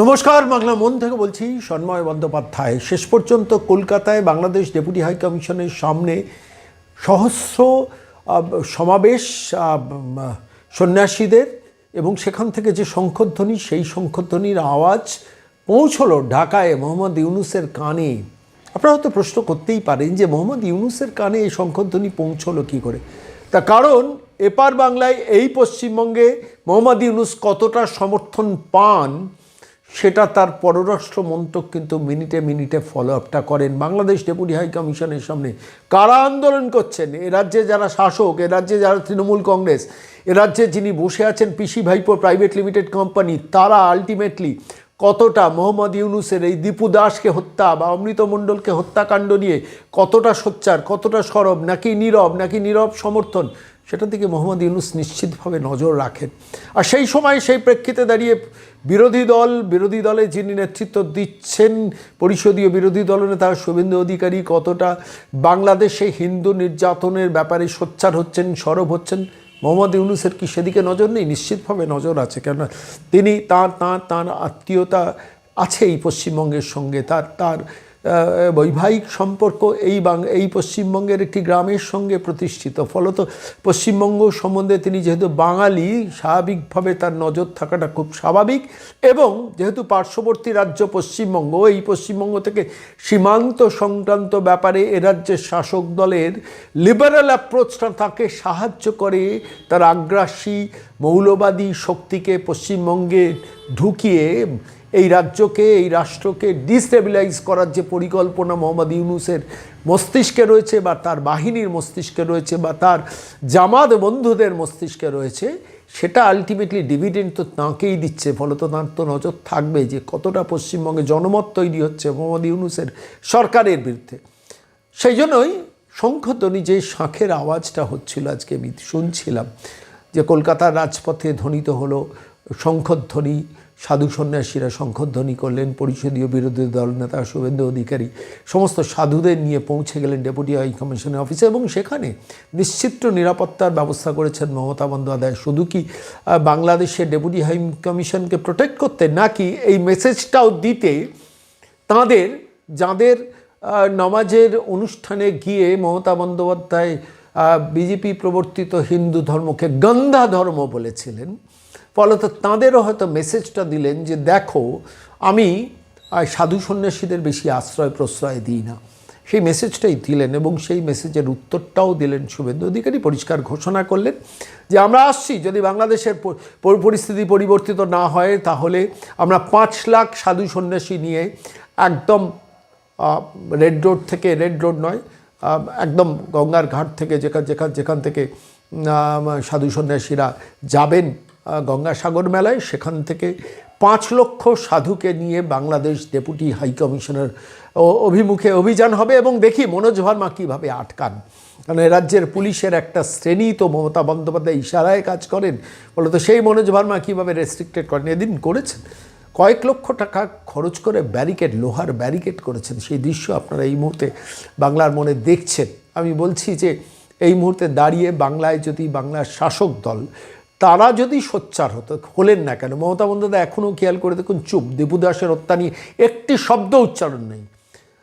নমস্কার বাংলা মন থেকে বলছি সন্ময় বন্দ্যোপাধ্যায়। শেষ পর্যন্ত কলকাতায় বাংলাদেশ ডেপুটি হাই কমিশনের সামনে সহস্র সমাবেশ সন্ন্যাসীদের এবং সেখান থেকে যে শঙ্খধ্বনি সেই শঙ্খধ্বনির আওয়াজ পৌঁছলো ঢাকায় মোহাম্মদ ইউনুসের কানে। আপনারা হয়তো প্রশ্ন করতেই পারেন যে মোহাম্মদ ইউনুসের কানে এই শঙ্খধ্বনি পৌঁছলো কী করে? তা কারণ এপার বাংলায় এই পশ্চিমবঙ্গে মোহাম্মদ ইউনুস কতটা সমর্থন পান সেটা তার পররাষ্ট্র মন্ত্রক কিন্তু মিনিটে মিনিটে ফলো আপটা করেন। বাংলাদেশ ডেপুটি হাই কমিশনের সামনে কারা আন্দোলন করছেন? এ রাজ্যে যারা শাসক, এ রাজ্যে যারা তৃণমূল কংগ্রেস, এ রাজ্যে যিনি বসে আছেন পিসি ভাইপো প্রাইভেট লিমিটেড কোম্পানি তারা আলটিমেটলি কতটা মোহাম্মদ ইউনুসের এই দীপু দাসকে হত্যা বা অমৃত মণ্ডলকে হত্যাকাণ্ড নিয়ে কতটা সোচ্চার, কতটা সরব, নাকি নীরব নাকি নীরব সমর্থন সেটার দিকে মোহাম্মদ ইউনুস নিশ্চিতভাবে নজর রাখেন। আর সেই সময় সেই প্রেক্ষিতে দাঁড়িয়ে বিরোধী দল, বিরোধী দলে যিনি নেতৃত্ব দিচ্ছেন, পরিষদীয় বিরোধী দলনেতা শুভেন্দু অধিকারী কতটা বাংলাদেশে হিন্দু নির্যাতনের ব্যাপারে সোচ্চার হচ্ছেন, সরব হচ্ছেন? মোহাম্মদ ইউনুসের কি সেদিকে নজর নেই? নিশ্চিতভাবে নজর আছে, কেননা তিনি তার, তাঁর তাঁর আত্মীয়তা আছে এই পশ্চিমবঙ্গের সঙ্গে, তার তার বৈবাহিক সম্পর্ক এই বাং এই পশ্চিমবঙ্গের একটি গ্রামের সঙ্গে প্রতিষ্ঠিত। ফলত পশ্চিমবঙ্গ সম্বন্ধে তিনি যেহেতু বাঙালি, স্বাভাবিকভাবে তার নজর থাকাটা খুব স্বাভাবিক এবং যেহেতু পার্শ্ববর্তী রাজ্য পশ্চিমবঙ্গ, এই পশ্চিমবঙ্গ থেকে সীমান্ত সংক্রান্ত ব্যাপারে এ রাজ্যের শাসক দলের লিবারাল অ্যাপ্রোচটা তাকে সাহায্য করে। তার আগ্রাসী, মৌলবাদী শক্তিকে পশ্চিমবঙ্গে ঢুকিয়ে এই রাজ্যকে, এই রাষ্ট্রকে ডিস্টেবিলাইজ করার যে পরিকল্পনা মোহাম্মদ ইউনুসের মস্তিষ্কে রয়েছে বা তার বাহিনীর মস্তিষ্কে রয়েছে বা তার জামাত বন্ধুদের মস্তিষ্কে রয়েছে, সেটা আলটিমেটলি ডিভিডেন্ড তো তাঁকেই দিচ্ছে। ফলত তাঁর তো নজর থাকবে যে কতটা পশ্চিমবঙ্গে জনমত তৈরি হচ্ছে মোহাম্মদ ইউনুসের সরকারের বিরুদ্ধে। সেই জন্যই শঙ্খধ্বনি যে শাঁখের আওয়াজটা হচ্ছিল আজকে শুনছিলাম, যে কলকাতার রাজপথে ধ্বনিত হলো শঙ্খধ্বনি সাধু সন্ন্যাসীরা শঙ্খধ্বনি করলেন, পরিষদীয় বিরোধী দল নেতা শুভেন্দু অধিকারী, সমস্ত সাধুদের নিয়ে পৌঁছে গেলেন ডেপুটি হাই কমিশনের অফিসে এবং সেখানে নিশ্চিত্র নিরাপত্তার ব্যবস্থা করেছেন মমতা বন্দ্যোপাধ্যায়। শুধু কি বাংলাদেশের ডেপুটি হাই কমিশনকে প্রোটেক্ট করতে নাকি এই মেসেজটাও দিতে তাঁদের, যাদের নমাজের অনুষ্ঠানে গিয়ে মমতা বন্দ্যোপাধ্যায় বিজেপি প্রবর্তিত হিন্দু ধর্মকে গন্ধা ধর্ম বলেছিলেন ফলত তাঁদেরও হয়তো মেসেজটা দিলেন যে, দেখো, আমি সাধু সন্ন্যাসীদের বেশি আশ্রয় প্রশ্রয় দিই না। সেই মেসেজটাই দিলেন এবং সেই মেসেজের উত্তরটাও দিলেন শুভেন্দু অধিকারী। পরিষ্কার ঘোষণা করলেন যে, আমরা আসছি। যদি বাংলাদেশের পরিস্থিতি পরিবর্তিত না হয়, তাহলে আমরা পাঁচ লাখ সাধু সন্ন্যাসী নিয়ে একদম রেড রোড থেকে, রেড রোড নয় একদম গঙ্গার ঘাট থেকে যেখান যেখান যেখান থেকে সাধু সন্ন্যাসীরা যাবেন গঙ্গাসাগর মেলায়, সেখান থেকে পাঁচ লক্ষ সাধুকে নিয়ে বাংলাদেশ ডেপুটি হাই কমিশনার ও- অভিমুখে অভিযান হবে এবং দেখি মনোজ ভার্মা কীভাবে আটকান। কারণ রাজ্যের পুলিশের একটা শ্রেণি তো মমতা বন্দ্যোপাধ্যায় ইশারায় কাজ করেন। বলে তো সেই মনোজ ভার্মা কীভাবে রেস্ট্রিক্টেড করেন? এদিন করেছেন। কয়েক লক্ষ টাকা খরচ করে ব্যারিকেড লোহার ব্যারিকেড করেছেন। সেই দৃশ্য আপনারা এই মুহূর্তে বাংলার মনে দেখছেন। আমি বলছি যে এই মুহূর্তে দাঁড়িয়ে বাংলায় যদি বাংলার শাসক দল তারা যদি সোচ্চার হতো, হলেন না কেন? মমতা বন্দ্যোপাধ্যায় এখনও খেয়াল করে দেখুন, চুপ দীপু দাসের হত্যা নিয়ে একটি শব্দ উচ্চারণ নেই।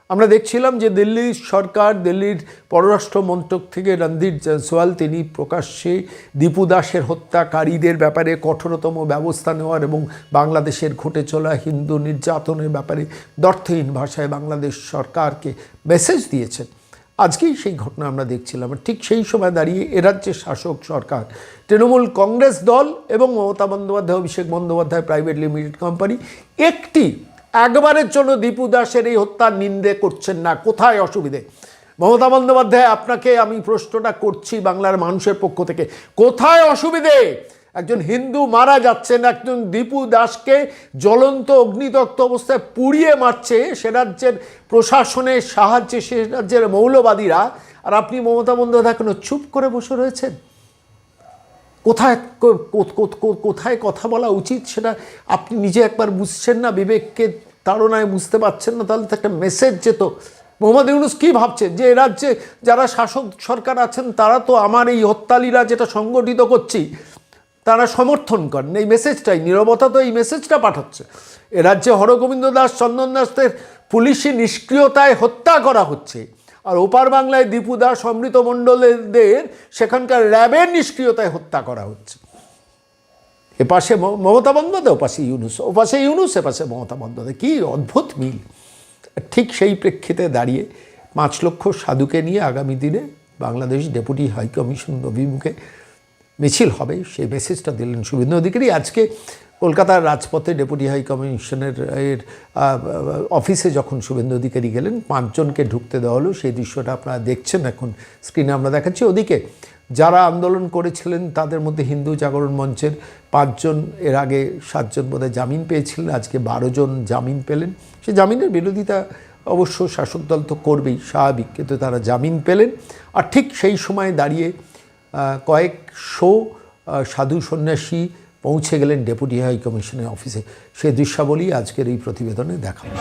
আমরা দেখছিলাম যে দিল্লির সরকার, দিল্লির পররাষ্ট্র মন্ত্রক থেকে রণধীর জয়সওয়াল, তিনি প্রকাশ্যে দীপু দাসের হত্যাকারীদের ব্যাপারে কঠোরতম ব্যবস্থা নেওয়ার এবং বাংলাদেশের ঘটে চলা হিন্দু নির্যাতনের ব্যাপারে দর্থহীন ভাষায় বাংলাদেশ সরকারকে মেসেজ দিয়েছেন। আজকেই সেই ঘটনা আমরা দেখছিলাম। ঠিক সেই সময় দাঁড়িয়ে এ রাজ্যের শাসক সরকার, তৃণমূল কংগ্রেস দল এবং Mamata Bandyopadhyay, Abhishek Bandyopadhyay private limited company একটি একবারের জন্য দীপু দাসের এই হত্যার নিন্দে করছেন না। কোথায় অসুবিধে? মমতা বন্দ্যোপাধ্যায়, আপনাকে আমি প্রশ্নটা করছি বাংলার মানুষের পক্ষ থেকে। কোথায় অসুবিধে? একজন হিন্দু মারা যাচ্ছেন, একজন দীপু দাসকে জ্বলন্ত অগ্নিদগ্ধ অবস্থায় পুড়িয়ে মারছে সে রাজ্যের প্রশাসনের সাহায্যে সে রাজ্যের মৌলবাদীরা। আর আপনি মমতা বন্দ্যোপাধ্যায় কেন চুপ করে বসে রয়েছেন? কোথায় কোথায় কথা বলা উচিত সেটা আপনি নিজে একবার বুঝছেন না, বিবেককে তাড়নায় বুঝতে পারছেন না, তাহলে তো একটা মেসেজ যেত। মোহাম্মদ ইউনুস কী ভাবছেন যে রাজ্যে যারা শাসক সরকার আছেন, তারা তো আমার এই হত্যালীলা যেটা সংগঠিত করছি তারা সমর্থন করেন। এই মেসেজটাই নীরবতা তো এই মেসেজটা পাঠাচ্ছে। এ রাজ্যে হরগোবিন্দ দাস, চন্দন দাসদের পুলিশি নিষ্ক্রিয়তায় হত্যা করা হচ্ছে। আর ওপার বাংলায় দীপু দাস, অমৃত মণ্ডলদের সেখানকার র্যাবের নিষ্ক্রিয়তায় হত্যা করা হচ্ছে। এপাশে মমতা বন্দ্যোপাধ্যায় ওপাশে ইউনুস ওপাশে ইউনুস এপাশে মমতা বন্দ্যোপাধ্যায়। কী অদ্ভুত মিল। ঠিক সেই প্রেক্ষিতে দাঁড়িয়ে পাঁচ লক্ষ সাধুকে নিয়ে আগামী দিনে বাংলাদেশ ডেপুটি হাইকমিশন অভিমুখে মিছিল হবে, সেই মেসেজটা দিলেন শুভেন্দু অধিকারী। আজকে কলকাতার রাজপথে ডেপুটি হাই কমিশনের এর অফিসে যখন শুভেন্দু অধিকারী গেলেন, পাঁচজনকে ঢুকতে দেওয়া হলো। সেই দৃশ্যটা আপনারা দেখছেন এখন স্ক্রিনে আমরা দেখাচ্ছি। ওদিকে যারা আন্দোলন করেছিলেন, তাদের মধ্যে হিন্দু জাগরণ মঞ্চের পাঁচজন, এর আগে সাতজন বোধহয় জামিন পেয়েছিলেন, আজকে বারো জন জামিন পেলেন। সে জামিনের বিরোধিতা অবশ্য শাসক দল তো করবেই, স্বাভাবিক, কিন্তু তারা জামিন পেলেন। আর ঠিক সেই সময় দাঁড়িয়ে কয়েকশো সাধু সন্ন্যাসী পৌঁছে গেলেন ডেপুটি হাই কমিশনের অফিসে। সেই দৃশ্যাবলী আজকের এই প্রতিবেদনে দেখাবো।